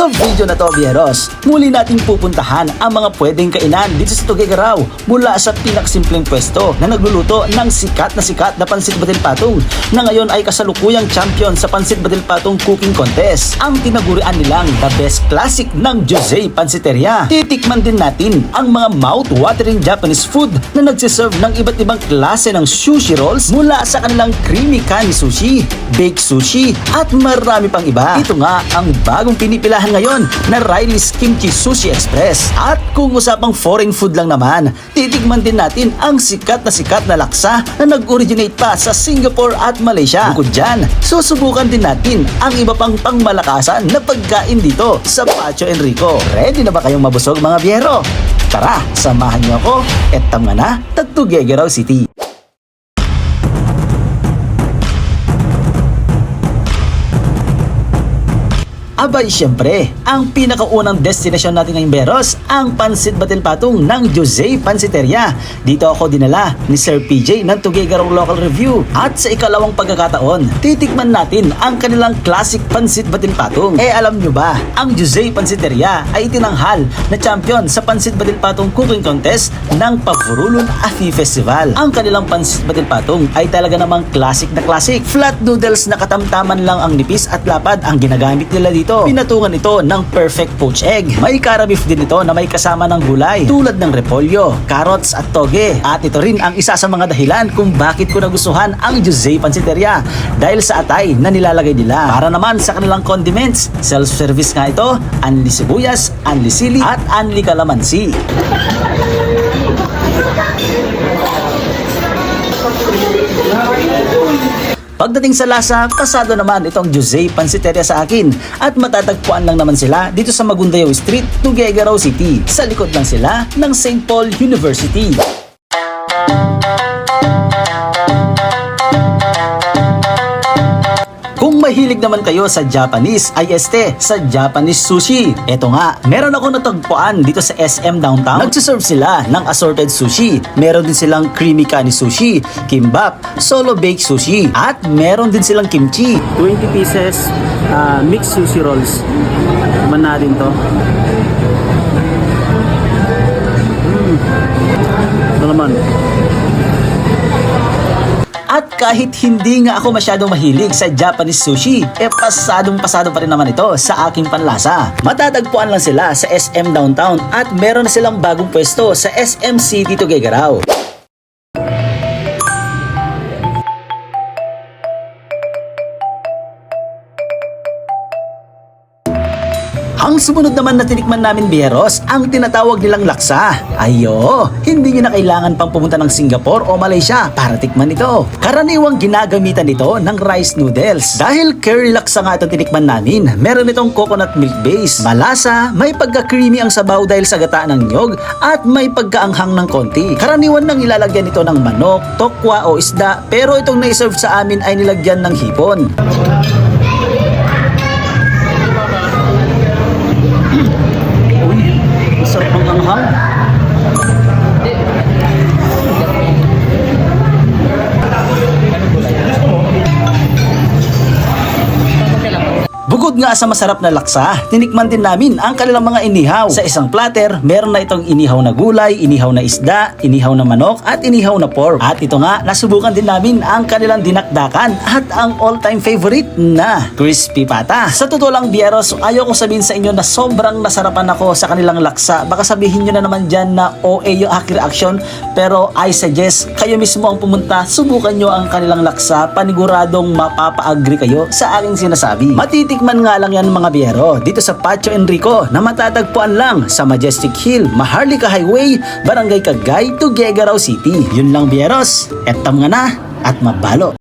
Sa video na to, Bieros, muli nating pupuntahan ang mga pwedeng kainan dito sa Tuguegarao mula sa pinaksimpleng pwesto na nagluluto ng sikat na sikat na pansit batil patong na ngayon ay kasalukuyang champion sa pansit batil patong cooking contest. Ang tinagurian nilang the best classic ng Jose Pansiteria. Titikman din natin ang mga mouth-watering Japanese food na nagsiserve ng iba't ibang klase ng sushi rolls mula sa kanilang creamy kani sushi, baked sushi, at marami pang iba. Ito nga ang bagong pinipilahan ngayon na Riley's Kimchi Sushi Express. At kung usapang foreign food lang naman, titikman din natin ang sikat na sikat na laksa na nag-originate pa sa Singapore at Malaysia. Bukod dyan, susubukan din natin ang iba pang pangmalakasan na pagkain dito sa Pacho Enrico. Ready na ba kayong mabusog mga biyero? Tara, samahan niyo ako at tama na, Tagtugegeraw City. Abay, syempre, ang pinakaunang destinasyon natin ngayong Beros, ang Pansit Batil Patong ng Jose Pansiteria. Dito ako dinala ni Sir PJ ng Tuguegarong Local Review. At sa ikalawang pagkakataon, titikman natin ang kanilang classic Pansit Batil Patong. Eh alam nyo ba, ang Jose Pansiteria ay itinanghal na champion sa Pansit Batil Patong Cooking Contest ng Pavurulun Afi Festival. Ang kanilang Pansit Batil Patong ay talaga namang classic na classic. Flat noodles na katamtaman lang ang nipis at lapad ang ginagamit nila dito. Pinatungan ito ng perfect poached egg. May karabif din ito na may kasama ng gulay tulad ng repolyo, carrots at toge. At ito rin ang isa sa mga dahilan kung bakit ko nagustuhan ang Jose Pansiteria dahil sa atay na nilalagay nila. Para naman sa kanilang condiments, self-service nga ito, anli sibuyas, anli sili at anli kalamansi. Pagdating sa lasa, pasado naman itong Jose Pansiteria sa akin at matatagpuan lang naman sila dito sa Magundayaw Street, Tuguegarao City. Sa likod lang sila ng St. Paul University. Mahilig naman kayo sa Japanese, ay este, sa Japanese sushi. Eto nga, meron ako natagpuan dito sa SM Downtown. Nagsiserve sila ng assorted sushi. Meron din silang creamy kani sushi, kimbap, solo baked sushi, at meron din silang kimchi. 20 pieces uh, mixed sushi rolls. Man natin to. Mm. Ito naman. At kahit hindi nga ako masyadong mahilig sa Japanese sushi, eh pasadong pasado pa rin naman ito sa aking panlasa. Matatagpuan lang sila sa SM Downtown at meron na silang bagong pwesto sa SM City Tuguegarao. Ang sumunod naman na tinikman namin Bieros, ang tinatawag nilang laksa. Ayo, hindi nyo na kailangan pang pumunta ng Singapore o Malaysia para tikman ito. Karaniwang ginagamitan nito ng rice noodles. Dahil curry laksa nga itong tinikman namin, meron itong coconut milk base. Malasa, may pagka-creamy ang sabaw dahil sa gata ng nyog at may pagkaanghang ng konti. Karaniwan nang ilalagyan ito ng manok, tokwa o isda pero itong naiserve sa amin ay nilagyan ng hipon. Nga sa masarap na laksa, tinikman din namin ang kanilang mga inihaw. Sa isang platter, meron na itong inihaw na gulay, inihaw na isda, inihaw na manok, at inihaw na pork. At ito nga, nasubukan din namin ang kanilang dinakdakan at ang all-time favorite na crispy pata. Sa totoo lang, Bieros, ayaw sabihin sa inyo na sobrang nasarapan ako sa kanilang laksa. Baka sabihin nyo na naman dyan na OA yung aking reaction, pero I suggest kayo mismo ang pumunta, subukan nyo ang kanilang laksa, paniguradong mapapa-agree kayo sa aking sinasabi. Matitikman nga lang yan mga biyero dito sa Pacho Enrico na matatagpuan lang sa Majestic Hill, Maharlika Highway, Barangay Cagay, Tuguegarao City. Yun lang biyeros, etam nga na at mabalo.